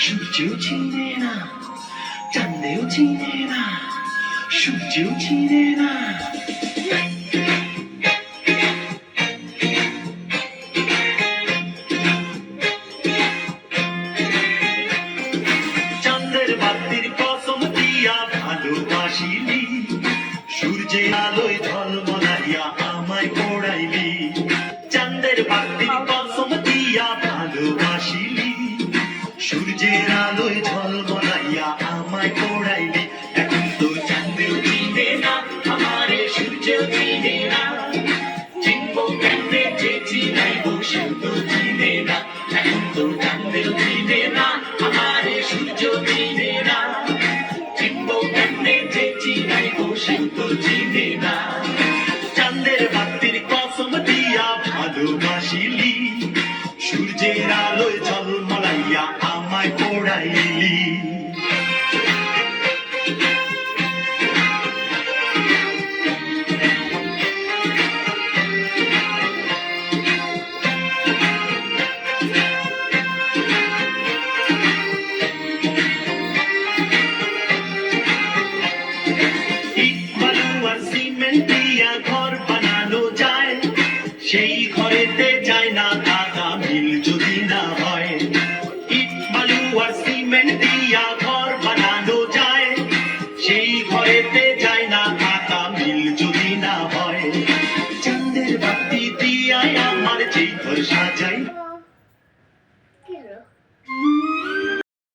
সূর্যও চিনে না চাঁদেও চিনে না সূর্যের আলোয় ঝলমলাইয়া আমায় পড়াইলি চাঁদের বাতির কসম দিয়া সূর্যের আলোয় ঝলমলাইয়া আমায় পড়াইলি এখন তো চাঁদেও চিনে না, আমারে সূর্য চিনে না। চিনবো কেমনে যে চিনাইব, সে তো চিনে না। এখন তো ঝলমলাইয়া আমায় পড়াইলি ইট It's not down.